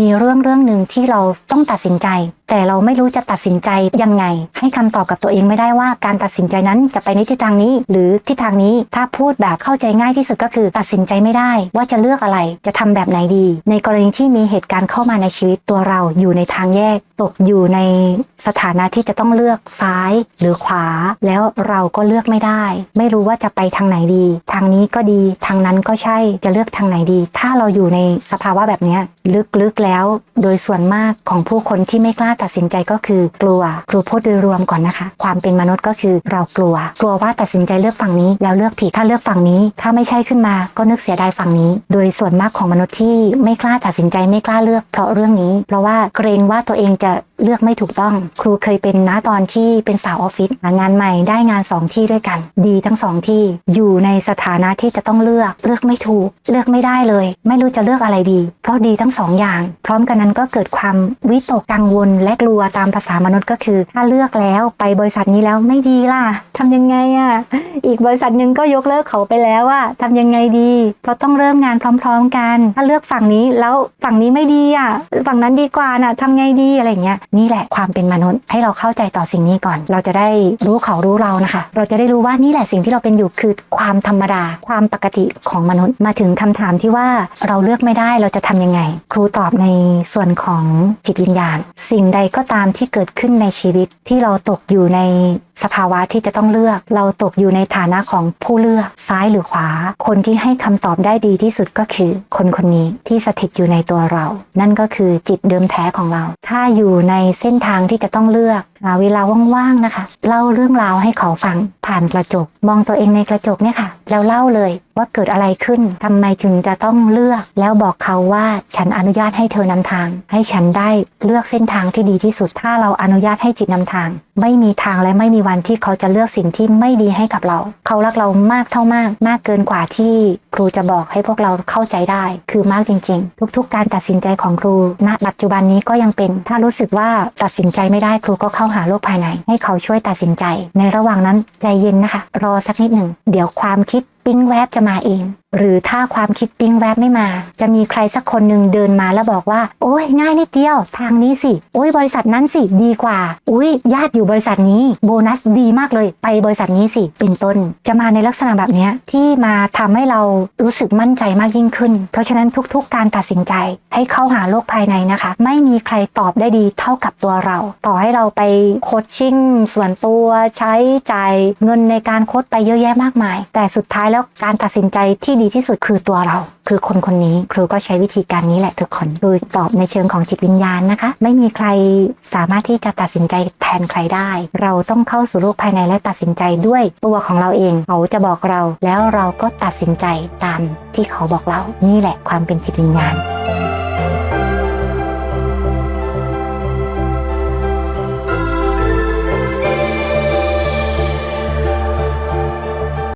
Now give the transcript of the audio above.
มีเรื่องเรื่องหนึ่งที่เราต้องตัดสินใจ แต่เราไม่รู้จะตัดสินใจยังไง ให้คำตอบกับตัวเองไม่ได้ว่าการตัดสินใจนั้นจะไปในทิศทางนี้ หรือทิศทางนี้ถ้าพูดแบบเข้าใจง่ายที่สุดก็คือตัดสินใจไม่ได้ ว่าจะเลือกอะไรจะทำแบบไหนดี ในกรณีที่มีเหตุการณ์เข้ามาในชีวิตตัวเราอยู่ในทางแยก ตกอยู่ในสถานะที่จะต้องเลือกซ้ายหรือขวา แล้วเราก็เลือกไม่ได้ ไม่รู้ว่าจะไปทางไหนดี ทางนี้ก็ดี ทางนั้นก็ใช่จะเลือกทางไหนดี ถ้าเราอยู่ในสภาวะแบบนี้ลึกๆแล้ว โดยส่วนมากของผู้คนที่ไม่กล้าตัดสินใจก็คือกลัวครูพูดโดยรวมก่อนนะคะ ความเป็นมนุษย์ก็คือเรากลัว กลัวว่าตัดสินใจเลือกฝั่งนี้ แล้วเลือกผิดถ้าเลือกฝั่งนี้ ถ้าไม่ใช่ขึ้นมาก็นึกเสียดายฝั่งนี้ โดยส่วนมากของมนุษย์ที่ไม่กล้าตัดสินใจไม่กล้าเลือกเพราะเรื่องนี้ เพราะว่าเกรงว่าตัวเองจะเลือกไม่ถูกต้อง ครูเคยเป็นนะตอนที่เป็นสาวออฟฟิศงานใหม่ได้งานสองที่ด้วยกัน ดีทั้งสองที่อยู่ในสถานะที่จะต้องเลือก เลือกไม่ถูก เลือกไม่ได้เลย ไม่รู้จะเลือกอะไรดี เพราะดีทั้งสองอย่าง พร้อมกันนั้นก็เกิดความวิตกกังวลและกลัวตามภาษามนุษย์ก็คือ ถ้าเลือกแล้วไปบริษัทนี้แล้วไม่ดีล่ะทำยังไงอะ อีกบริษัทหนึ่งก็ยกเลิกเขาไปแล้วอะทำยังไงดี เพราะต้องเริ่มงานพร้อม ๆ กัน ถ้าเลือกฝั่งนี้แล้วฝั่งนี้ไม่ดีอะฝั่งนั้นดีกว่าน่ะทำไงดีอะไรเงี้ยนี่แหละความเป็นมนุษย์ให้เราเข้าใจต่อสิ่งนี้ก่อน เราจะได้รู้เขารู้เรานะคะ เราจะได้รู้ว่านี่แหละสิ่งที่เราเป็นอยู่คือความธรรมดา ความปกติของมนุษย์มาถึงคำถามที่ว่าเราเลือกไม่ได้เราจะทำยังไง ครูตอบในส่วนของจิตวิญญาณ สิ่งใดก็ตามที่เกิดขึ้นในชีวิตที่เราตกอยู่ในสภาวะที่จะต้องเลือก เราตกอยู่ในฐานะของผู้เลือกซ้ายหรือขวา คนที่ให้คำตอบได้ดีที่สุดก็คือ คนคนนี้ที่สถิตอยู่ในตัวเรา นั่นก็คือจิตเดิมแท้ของเรา ถ้าอยู่ในเส้นทางที่จะต้องเลือกหาเวลาว่างๆนะคะ เล่าเรื่องราวให้เขาฟังผ่านกระจก มองตัวเองในกระจกเนี่ยค่ะ แล้วเล่าเลย ว่าเกิดอะไรขึ้นทำไมถึงจะต้องเลือก แล้วบอกเขาว่าฉันอนุญาตให้เธอนำทาง ให้ฉันได้เลือกเส้นทางที่ดีที่สุด ถ้าเราอนุญาตให้จิตนำทาง ไม่มีทางและไม่มีวันที่เขาจะเลือกสิ่งที่ไม่ดีให้กับเรา เขารักเรามากเท่ามาก มากเกินกว่าที่ครูจะบอกให้พวกเราเข้าใจได้ คือมากจริง ๆ ทุก ๆ การตัดสินใจของครูณปัจจุบันนี้ก็ยังเป็น ถ้ารู้สึกว่าตัดสินใจไม่ได้ครูก็เข้าหาโลกภายใน ให้เขาช่วยตัดสินใจ ในระหว่างนั้นใจเย็นนะคะ รอสักนิดหนึ่งเดี๋ยวความคิด ปิ๊งแวบจะมาเอง หรือถ้าความคิดปิ๊งแวบไม่มา จะมีใครสักคนหนึ่งเดินมาแล้วบอกว่า โอ้ยง่ายนิดเดียว ทางนี้สิ โอ้ยบริษัทนั้นสิดีกว่า อุ้ยญาติอยู่บริษัทนี้โบนัสดีมากเลย ไปบริษัทนี้สิเป็นต้น จะมาในลักษณะแบบนี้ที่มาทำให้เรารู้สึกมั่นใจมากยิ่งขึ้น เพราะฉะนั้นทุกๆ การตัดสินใจให้เข้าหาโลกภายในนะคะ ไม่มีใครตอบได้ดีเท่ากับตัวเรา ต่อให้เราไปโคชชิ่งส่วนตัวใช้จ่ายเงินในการโค้ดไปเยอะแยะมากมาย แต่สุดท้ายแล้วการตัดสินใจที่ดีที่สุดคือตัวเรา คือคนคนนี้ครูก็ใช้วิธีการนี้แหละทุกคนครูตอบในเชิงของจิตวิญญาณนะคะ ไม่มีใครสามารถที่จะตัดสินใจแทนใครได้ เราต้องเข้าสู่โลกภายในและตัดสินใจด้วยตัวของเราเองเขาจะบอกเรา แล้วเราก็ตัดสินใจตามที่เขาบอกเรานี่แหละความเป็นจิตวิญญาณ